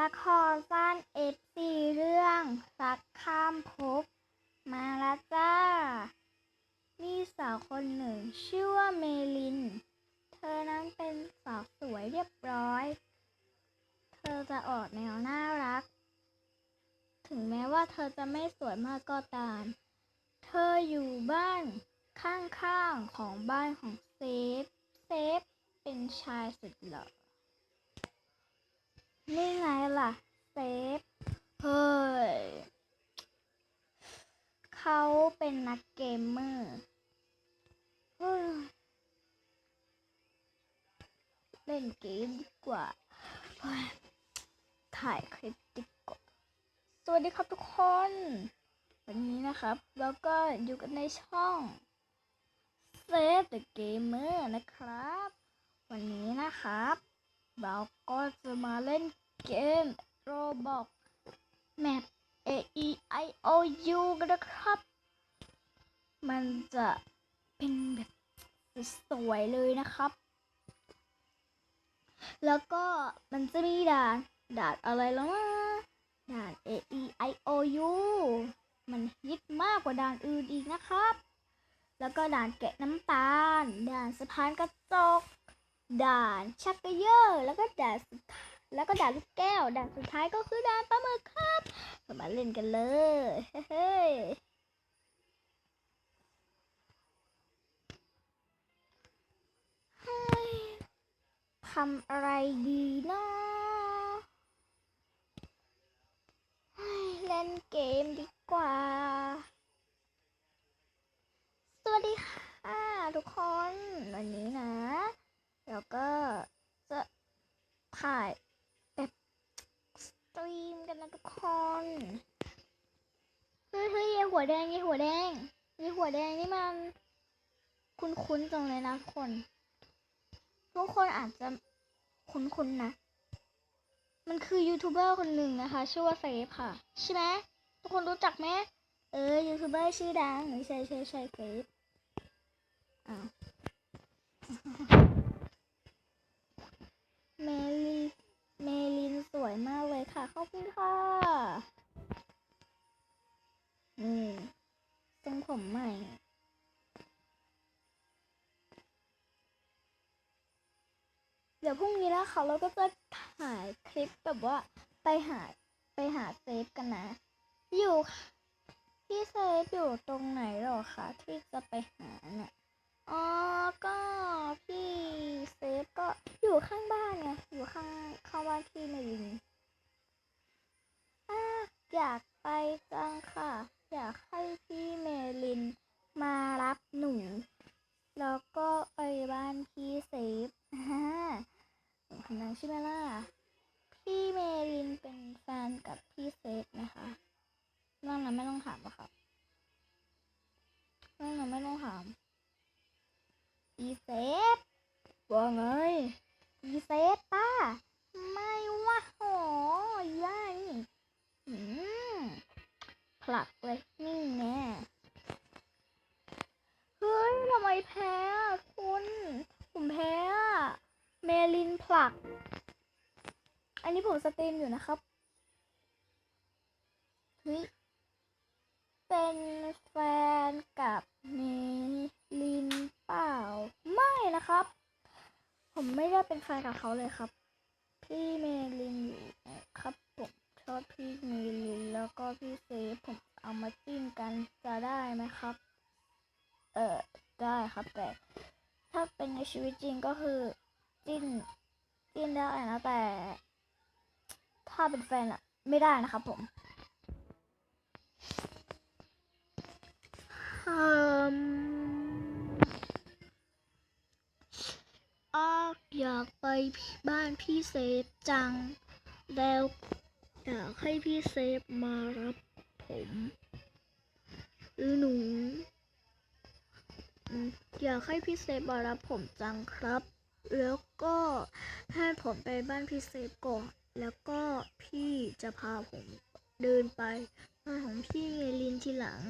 ละครสั้นเอฟซีเรื่องรักข้ามภพมาแล้วจ้า มีสาวคนหนึ่งชื่อว่าเมลิน เธอนั้นเป็นสาวสวยเรียบร้อย เธอจะออกแนวน่ารัก ถึงแม้ว่าเธอจะไม่สวยมากก็ตาม เธออยู่บ้านข้างๆของบ้านของเซฟ เซฟเป็นชายสุดหล่อ นี่ไงล่ะ เซฟ เฮ้ย เขาเป็นนักเกมเมอร์เล่นเกมดีกว่า ถ่ายคลิปดีกว่า สวัสดีครับทุกคน วันนี้นะครับเราก็อยู่กันในช่อง Save the Gamer นะครับ วันนี้นะครับ เราก็จะมาเล่นเกม Roblox Map A E I O U กันนะครับ มันจะเป็นแบบสวยเลยนะครับ แล้วก็มันจะมีด่านด่านอะไรแล้วนะด่าน A E I O U มันฮิตมากกว่าด่านอื่นอีกนะครับ แล้วก็ด่านแกะน้ำตาล ด่านสะพานกระจก ด่านชักเกยอร์แล้วก็ด่านสุดท้ายแล้วก็ด่านลูกแก้วด่านสุดท้ายก็คือด่านปลาหมึกครับเรามาเล่นกันเลยเฮ้ยเฮ้ยทำอะไรดีเนาะเฮ้ยเล่นเกมดีกว่า สวัสดีค่ะทุกคน วันนี้นะ แล้วก็จะถ่ายแบบสตรีมกันนะทุกคน เฮ้ยเฮ้ยยายหัวแดงยายหัวแดงยาย หัวแดงนี่มัน คุ้นๆจังเลยนะทุกคน ทุกคนอาจจะคุ้นๆนะ มันคือยูทูบเบอร์คนหนึ่งนะคะ ชื่อว่าเซฟค่ะ ใช่ไหมทุกคนรู้จักไหมเออยูทูบเบอร์ชื่อดังใช่ใช่ใช่เซฟอ้าวเมลิเมลินสวยมากเลยค่ะ ขอบคุณค่ะ ผมใหม่เดี๋ยวพรุ่งนี้นะคะเราก็จะถ่ายคลิปแบบว่าไปหาไปหาเซฟกันนะ อยู่พี่เซฟอยู่ตรงไหนหรอคะที่จะไปหาเนี่ยอ๋อก็พี่เซฟก็อยู่ข้างบ้านไงอยู่ข้างข้างบ้านพี่เมลินอะอยากไปจังค่ะ อยากให้พี่เมลินมารับหนู แล้วก็ไปบ้านพี่เซฟฮ่าหนูคนนั้นใช่ไหมล่ะ พี่เมลินเป็นแฟนกับพี่เซฟนะคะเรื่องนั้นไม่ต้องถามอะค่ะเรื่องนั้นไม่ต้องถาม อีเซฟว่าไงอีเซฟป้า ไม่ว่าโหย่านี่อืมผลักเลยนี่แน่เฮ้ยทำไมแพ้คุณผมแพ้เมลินผลัก อันนี้ผมสตรีมอยู่นะครับเฮ้ยเป็นกับเมลินเปล่า ไม่นะครับ ผมไม่ได้ เป็นแฟนกับเขาเลยครับ พี่เมลินอยู่ครับผมชอบพี่เมลินแล้วก็พี่เซฟผมเอามาจิ้นกันจะได้ไหมครับ เออได้ครับแต่ ถ้าเป็นในชีวิตจริงก็คือจิ้นจิ้นได้นะแต่ ถ้าเป็นแฟนอะไม่ได้นะครับผมอืม ออกอยากไปบ้านพี่เซฟจัง แล้วอยากให้พี่เซฟมารับผมหรือหนูอยากให้พี่เซฟมารับผมจังครับ แล้วก็ให้ผมไปบ้านพี่เซฟก่อน แล้วก็พี่จะพาผมเดินไปบ้านของพี่เมลินทีหลัง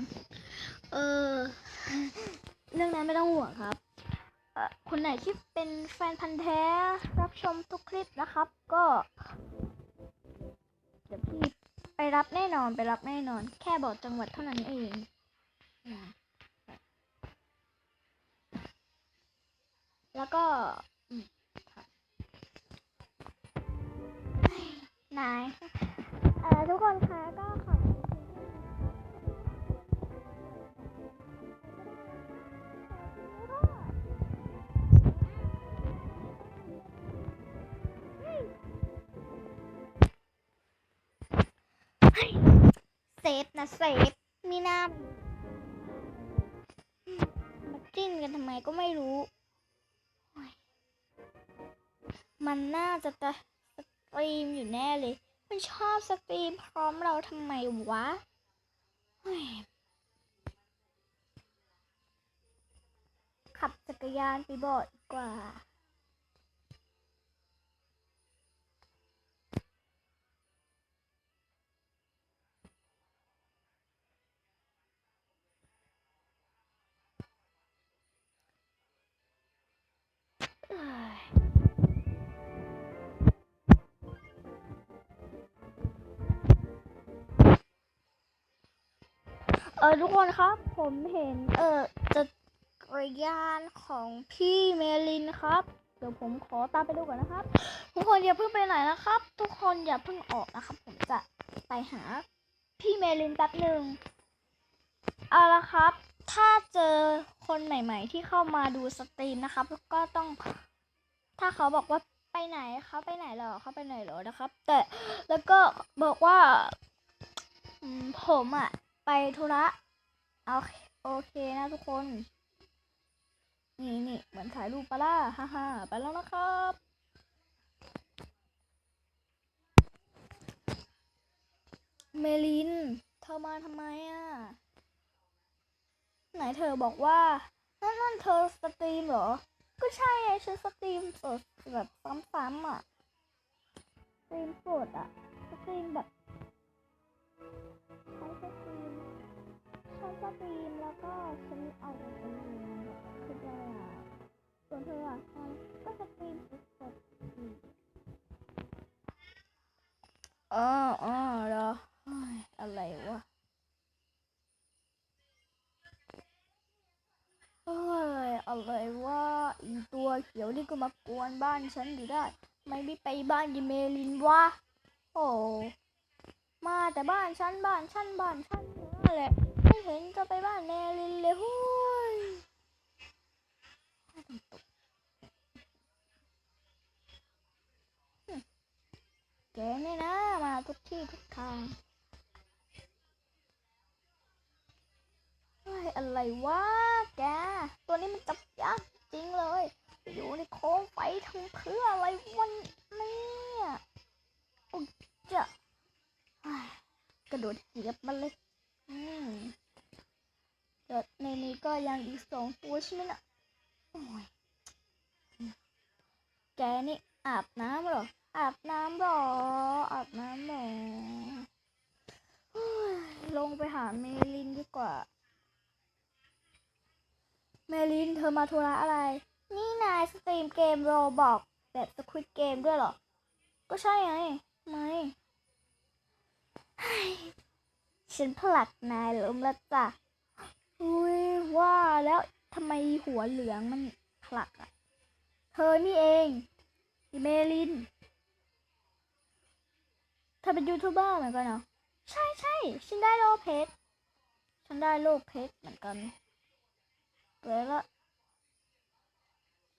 เออ เรื่องนั้นไม่ต้องห่วงครับ คนไหนที่เป็นแฟนพันธ์แท้รับชมทุกคลิปนะครับ ก็ เดี๋ยวพี่ไปรับแน่นอนไปรับแน่นอน แค่บอกจังหวัดเท่านั้นเองะเซฟมีน้ำมาจิ้นกันทำไมก็ไม่รู้ มันน่าจะจะสตรีมอยู่แน่เลย มันชอบสตรีมพร้อมเราทำไมวะขับจักรยานไปบอดกว่า เออทุกคนครับ ผมเห็น เออจักรยานของพี่เมลินครับ เดี๋ยวผมขอตามไปดูก่อนนะครับ ทุกคนอย่าเพิ่งไปไหนนะครับ ทุกคนอย่าเพิ่งออกนะครับ ผมจะไปหาพี่เมลินแป๊บหนึ่งเอาละครับ ถ้าเจอคนใหม่ ๆ ที่เข้ามาดูสตรีมนะครับก็ต้อง ถ้าเขาบอกว่าไปไหนเขาไปไหนเหรอเขาไปไหนเหรอนะครับ แต่แล้วก็บอกว่าผมอะไปธุระเอาโอเคนะทุกคน นี่นี่เหมือนถ่ายรูปปะล่ะฮ่าฮ่าไปแล้วนะครับเมลินเธอมาทำไมอะ ไหนเธอบอกว่า นั่นนั่นเธอสตรีมเหรอ ก็ใช่ไงฉันสตรีมสดแบบซ้ำๆอะ สตรีมสดอะ สตรีมแบบฉันสตรีมฉันสตรีมแล้วก็ฉันเอาไปเองแบบคืออะไรอะส่วนเธออะก็สตรีมสดๆอ๋ออ๋อเหรออะไรวะ ก็มากวนบ้านฉันอยู่ได้ ไม่ไม่ไปบ้านยีเมลินวะโอ้มาแต่บ้านฉันบ้านฉันบ้านฉันนั่นแหละไม่เห็นจะไปบ้านเมลินเลยหุ้ยแกนี่นะ มาทุกที่ทุกทางอะไรวะแก ตัวนี้มันจับยากจริงเลย อยู่ในโค้งไฟทำ เพื่ออะไรวันนี้โอ้ยจะกระโดดเหยียบมันเลยอืมเดี๋ยวในนี้ก็ยังอีกสองตัวใช่ไหมนะโอ้ยแกนี่อาบน้ำหรอ อาบน้ำหรอ อาบน้ำหรอลงไปหาเมลินดีกว่า เมลินเธอมาธุระอะไร นี่นายสตรีมเกมโรบอกแบบสควิตเกมด้วยเหรอ ก็ใช่ไง ไม่ ฉันผลักนายล้มแล้วจ้ะอุ้ยว่าแล้วทำไมหัวเหลืองมันผลักอะเธอนี่เองอีเมลินเธอเป็นยูทูบเบอร์เหมือนกันเหรอ ใช่ใช่ฉันได้โลเพชรฉันได้โลเพชรเหมือนกันเลยละ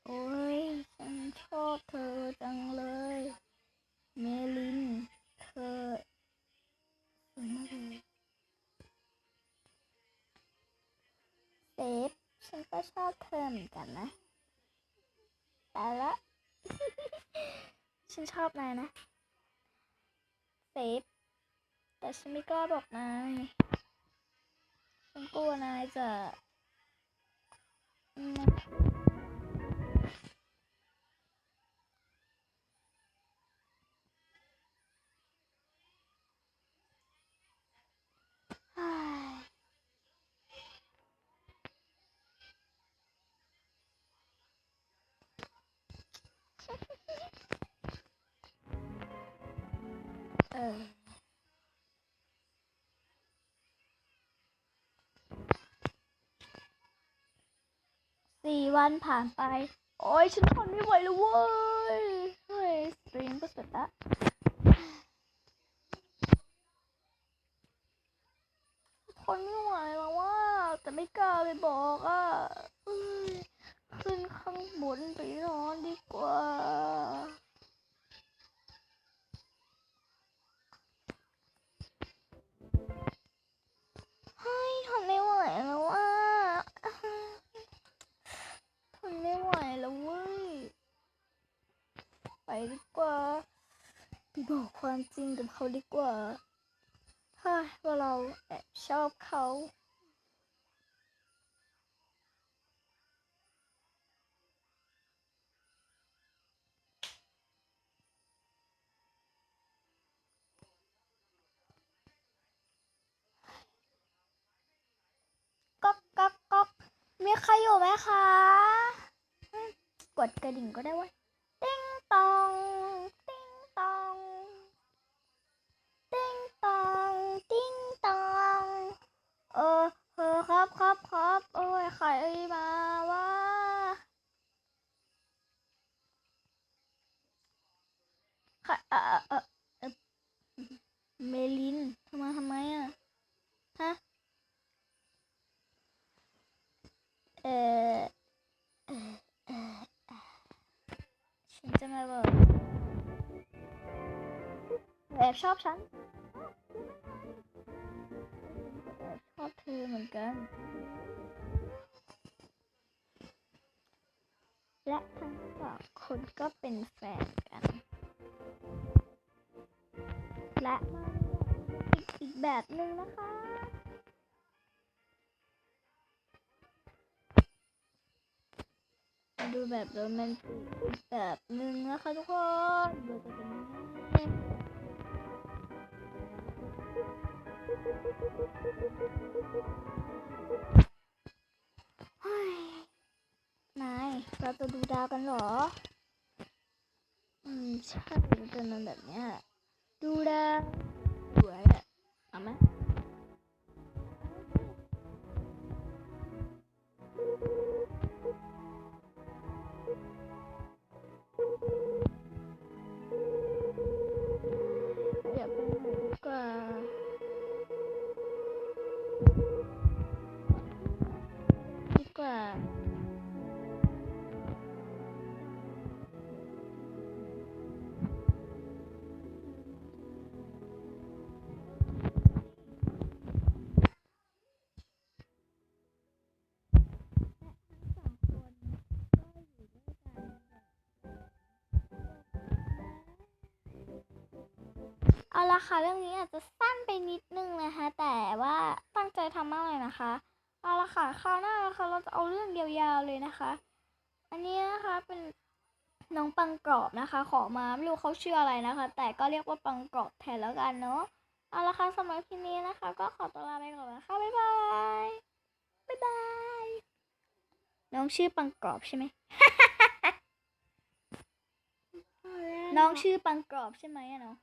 โอ้ยฉันชอบเธอจังเลย เมลิน เธอสวยมากเลยเซฟฉันก็ชอบเธอเหมือนกันนะแต่ละ ฉันชอบนายนะเซฟแต่ฉันไม่กล้าบอกนายฉันกลัวนายจะ สี่วันผ่านไป โอ้ยฉันทนไม่ไหวแล้วเว้ย เฮ้ย สตรีมก็เสร็จละทนไม่ไหวแล้วว่า แต่ไม่กล้าไปบอกอะขึ้นข้างบนไปนอนดีกว่า แล้วอะทนไม่ไหวแล้วเว้ย ไปดีกว่าไปบอกความจริงกับเขาดีกว่าเฮ้ยว่าเราแอบชอบเขา มีใครอยู่ไหมคะ กดกระดิ่งก็ได้วะติ้งตอง ติ้งตอง ติ้งตอง ติ้งตอง เออเออครับครับครับโอ้ยใครมาวะใครเออเออเออเมลินทำไมทำไมอะ ฮะ เออฉันจะมาบอกแอบชอบฉันแอบชอบเธอเหมือนกัน และทั้งสองคนก็เป็นแฟนกัน และอีกแบบหนึ่งนะคะ ดูแบบโรแมนติกแบบหนึ่งนะคะทุกคนดูจะเป็นนายเราจะดูดาวกันหรอ อืมใช่มันจะนอนแบบเนี้ยดูดาวสวยอะเอาไหม เอาละค่ะเรื่องนี้อาจจะสั้นไปนิดนึงนะคะ แต่ว่าตั้งใจทำมากเลยนะคะ เอาละค่ะคราวหน้านะคะเราจะเอาเรื่องยาวๆเลยนะคะ อันนี้นะคะเป็นน้องปังกรอบนะคะ ขอมาไม่รู้เขาชื่ออะไรนะคะ แต่ก็เรียกว่าปังกรอบแทนแล้วกันเนาะเอาละค่ะสำหรับคลิปนี้นะคะ ก็ขอตัวลาไปก่อนนะคะบ๊ายบายบ๊ายบายน้องชื่อปังกรอบใช่ไหมน้องชื่อปังกรอบใช่ไหมอะน้อง